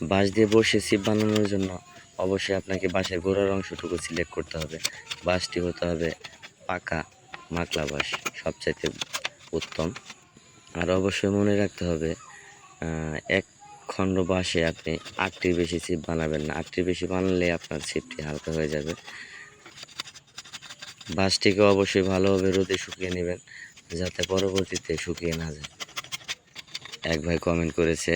বাঁশ দিয়ে বসে ছিপ বানানোর জন্য অবশ্যই আপনাকে বাঁশের গোড়ার অংশটুকু সিলেক্ট করতে হবে। বাঁশটি হতে হবে পাকা মাকলা বাঁশ, সবচাইতে উত্তম। আর অবশ্যই মনে রাখতে হবে এক খণ্ড বাঁশে আপনি আটটির বেশি ছিপ বানাবেন না। আটটির বেশি বানালে আপনার ছিপটি হালকা হয়ে যাবে। বাঁশটিকে অবশ্যই ভালোভাবে রোদে শুকিয়ে নেবেন, যাতে পরবর্তীতে শুকিয়ে না যায়। এক ভাই কমেন্ট করেছে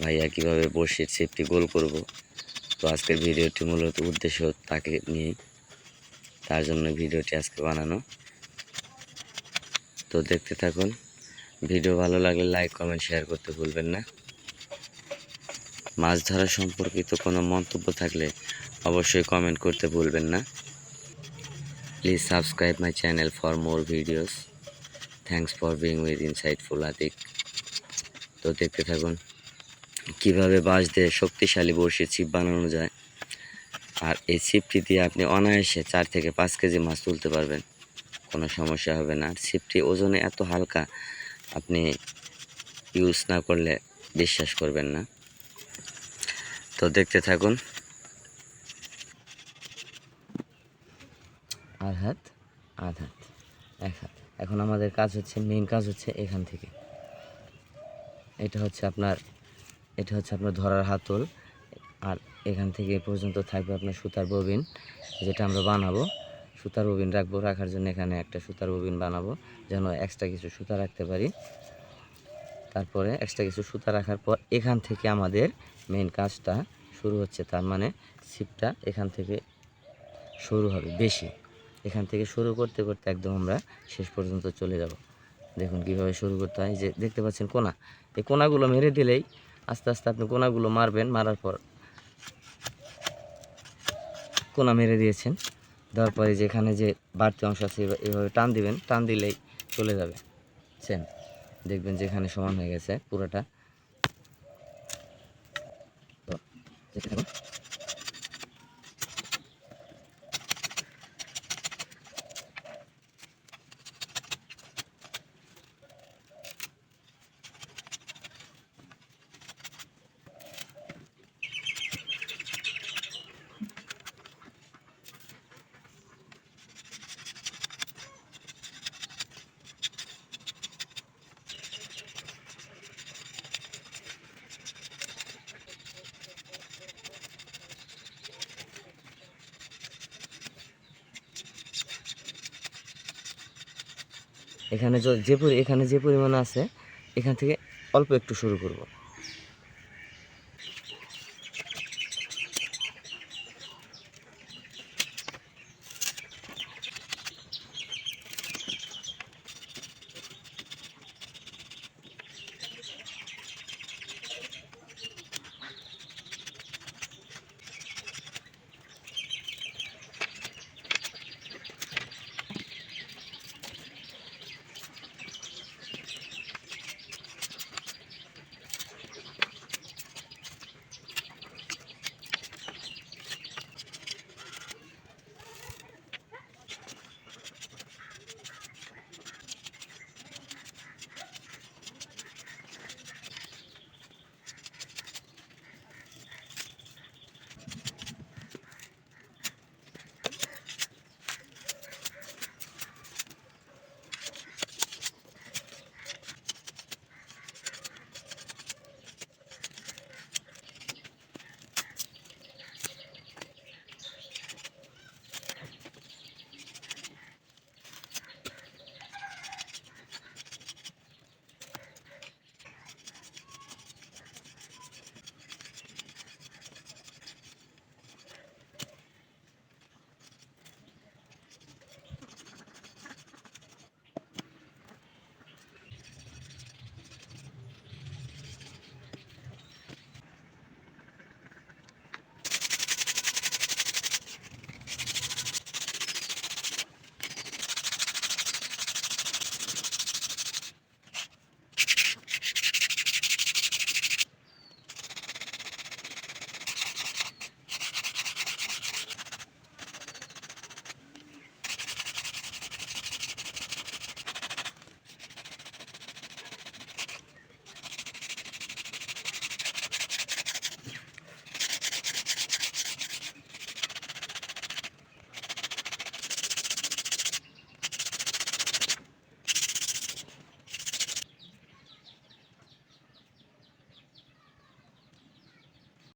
ভাইয়া কীভাবে বসিয়ে সেফটি গোল করব? তো আজকের ভিডিওটি মূলত উদ্দেশ্য তাকে নিয়ে, তার জন্য ভিডিওটি আজকে বানানো। তো দেখতে থাকুন, ভিডিও ভালো লাগলে লাইক কমেন্ট শেয়ার করতে ভুলবেন না। মাছ ধরা সম্পর্কিত কোনো মন্তব্য থাকলে অবশ্যই কমেন্ট করতে ভুলবেন না। Please subscribe my channel for more videos thanks for being with insightful Atik তো দেখতে থাকুন। কীভাবে বাঁশ দিয়ে শক্তিশালী বড়শি ছিপ বানানো যায়। আর এই ছিপটি দিয়ে আপনি অনায়াসে চার থেকে পাঁচ কেজি মাছ তুলতে পারবেন। কোনো সমস্যা হবে না। আর ছিপটি ওজনে এত হালকা, আপনি ইউজ না করলে বিশ্বাস করবেন না। তো দেখতে থাকুন। আর হাত, আধ হাত, এক হাত। এখন আমাদের কাজ হচ্ছে মেন কাজ হচ্ছে এখান থেকে। এটা হচ্ছে আপনার এটা হচ্ছে আপনার ধরার হাতল। আর এখান থেকে পর্যন্ত থাকবে আপনার সুতার ববিন, যেটা আমরা বানাবো। সুতার ববিন রাখব, রাখার জন্য এখানে একটা সুতার ববিন বানাবো, যেন এক্সট্রা কিছু সুতা রাখতে পারি। তারপরে এক্সট্রা কিছু সুতা রাখার পর এখান থেকে আমাদের মেন কাজটা শুরু হচ্ছে। তার মানে ছিপটা এখান থেকে শুরু হবে, বেশি। এখান থেকে শুরু করতে করতে একদম আমরা শেষ পর্যন্ত চলে যাব। দেখুন কীভাবে শুরু করতে হয়। যে দেখতে পাচ্ছেন কোনা? এই কোনাগুলো মেরে দিলেই আস্তে আস্তে আপনি কোনাগুলো মারবেন, মারার পর কোনা মেরে দিয়েছেন। দেওয়ার পরে যেখানে যে বাড়তি অংশ আছে এভা- এভাবে টান দিবেন, টান দিলেই চলে যাবে। সেম, দেখবেন যেখানে সমান হয়ে গেছে পুরোটা। তো এখানে যে এখানে যে পরিমাণ আছে এখান থেকে অল্প একটু শুরু করব।